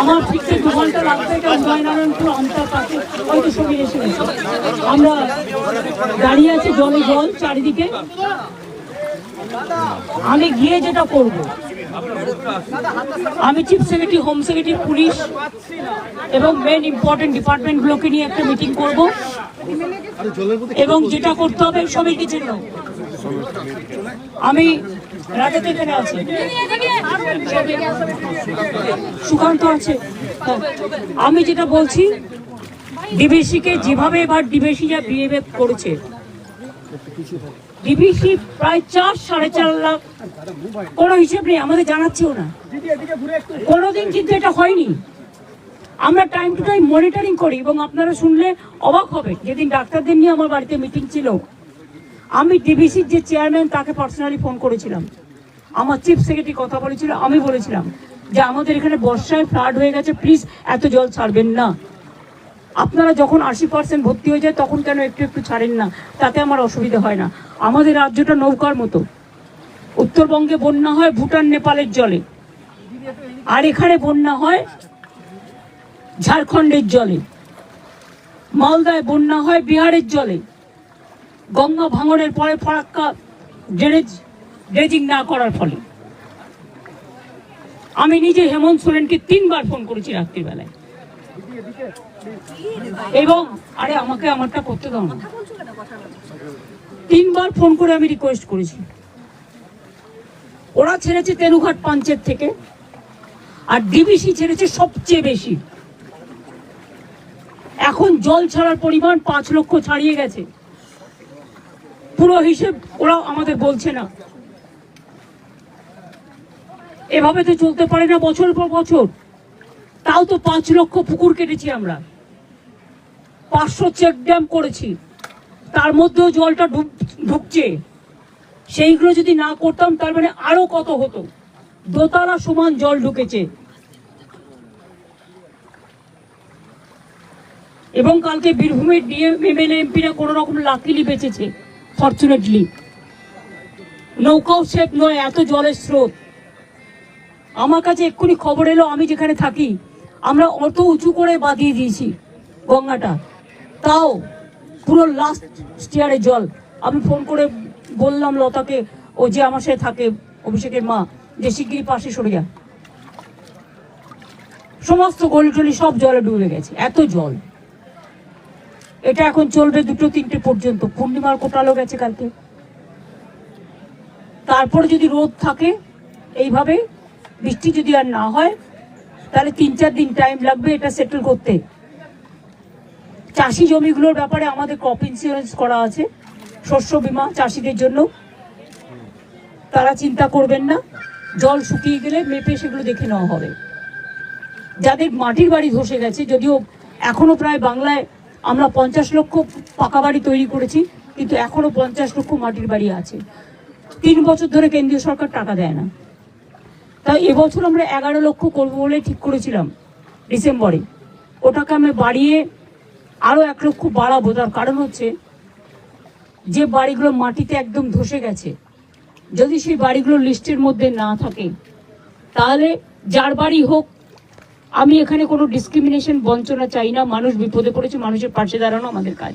আমার ফিরতে দু ঘণ্টা লাগবে এটা উদয়নারায়ণপুর অন্তর কাছে ওই তো সঙ্গে এসে গেছে। আমরা দাঁড়িয়ে আছি জলে জল চারিদিকে। আমি গিয়ে যেটা করব, আমি chief secretary home secretary police এবং মেন ইম্পর্টেন্ট ডিপার্টমেন্টগুলোকে নিয়ে একটা মিটিং করব। এবং যেটা করতে হবে সবাই কিছু আমি রাজাতে এখানে আছি। সুকান্ত আছে। হ্যাঁ। আমি যেটা বলছি ডিবিসিকে যেভাবে এবার ডিবিসি যা বিহেভ করেছে ডিবিসি প্রায় চার, সাড়ে চার লাখ, কোনো হিসেব নেই, আমাদের জানাচ্ছেও না। কোনোদিন কিন্তু এটা হয়নি। আমরা টাইম টু টাইম মনিটরিং করি এবং আপনারা শুনলে অবাক হবে যেদিন ডাক্তারদের নিয়ে আমার বাড়িতে মিটিং ছিল আমি ডিবিসির যে চেয়ারম্যান, তাকে পার্সোনালি ফোন করেছিলাম। আমার চিফ সেক্রেটারি কথা বলেছিল, আমি বলেছিলাম যে আমাদের এখানে বর্ষায় ফ্লাড হয়ে গেছে প্লিজ এত জল ছাড়বেন না। আপনারা যখন আশি পার্সেন্ট ভর্তি হয়ে যায়, তখন কেন একটু একটু ছাড়েন না? তাতে আমার অসুবিধা হয় না। আমাদের রাজ্যটা নৌকার মতো। উত্তরবঙ্গে বন্যা হয় ভুটান, নেপালের জলে। আর এখানে বন্যা হয় ঝাড়খণ্ডের জলে। মালদায় বন্যা হয় বিহারের জলে। গঙ্গা ভাঙনের পরে ফরাক্কা ড্রেনেজ, ড্রেজিং না করার ফলে। আমি নিজে হেমন্ত সোরেনকে তিনবার ফোন করেছি রাত্রিবেলায়। এবং, আরে আমাকে আমারটা করতে দাও না। তিনবার ফোন করে আমি রিকোয়েস্ট করেছি। ওরা ছেড়েছে তেনুঘাট পাঞ্চের থেকে, আর ডিবিসি ছেড়েছে সবচেয়ে বেশি। এখন জল ছাড়ার পরিমাণ পাঁচ লক্ষ ছাড়িয়ে গেছে। পুরো হিসেব ওরা আমাদের বলছে না। এভাবে তো চলতে পারে না বছর পর বছর। তাও তো পাঁচ লক্ষ পুকুর কেটেছি আমরা। পাঁচশো চেক ড্যাম করেছি। তার মধ্যেও জলটা ঢুক- ঢুকছে। সেইগুলো যদি না করতাম, তার মানে আরও কত হতো? দোতলা সমান জল ঢুকেছে। এবং কালকে বীরভূমের ডিএম, এমএলএ এমপিরা কোনো রকম লাকিলি বেঁচেছে। ফর্চুনেটলি নৌকাও সেফ নয় এত জলের স্রোত। আমার কাছে এক্ষুনি খবর এলো, আমি যেখানে থাকি, আমরা অত উঁচু করে বাঁধিয়ে দিয়েছি গঙ্গাটা। তাও পুরো লাস্ট স্টিয়ারে জল। আমি ফোন করে বললাম লতাকে, ও যে আমার সাথে থাকে, অভিষেকের মা, যে শিগগিরি পাশে সরে যা। সমস্ত গলি টলি সব জলে ডুবে গেছে, এত জল। এটা এখন চলবে দুটো, তিনটে পর্যন্ত। পূর্ণিমার কোটালো গেছে কালকে। তারপরে যদি রোদ থাকে, এইভাবে, বৃষ্টি যদি আর না হয়, তাহলে তিন চার দিন টাইম লাগবে এটা সেটেল করতে। চাষি জমিগুলোর ব্যাপারে আমাদের ক্রপ ইন্স্যুরেন্স করা আছে, শস্য বীমা চাষিদের জন্য। তারা চিন্তা করবেন না, জল শুকিয়ে গেলে মেপে সেগুলো দেখে নেওয়া হবে। যাদের মাটির বাড়ি ধসে গেছে, যদিও এখনও প্রায় বাংলায় আমরা পঞ্চাশ লক্ষ পাকা বাড়ি তৈরি করেছি, কিন্তু এখনও পঞ্চাশ লক্ষ মাটির বাড়ি আছে। তিন বছর ধরে কেন্দ্রীয় সরকার টাকা দেয় না। তাই এবছর আমরা এগারো লক্ষ করব বলে ঠিক করেছিলাম, ডিসেম্বরে। ওটাকে আমি বাড়িয়ে আরও এক লক্ষ বাড়াবো, তার কারণ হচ্ছে যে বাড়িগুলো মাটিতে একদম ধসে গেছে, যদি সেই বাড়িগুলো লিস্টের মধ্যে না থাকে, তাহলে যার বাড়ি হোক আমি এখানে কোনো ডিসক্রিমিনেশন বঞ্চনা চাই না। মানুষ বিপদে পড়েছে, মানুষের পাশে দাঁড়ানো আমাদের কাজ।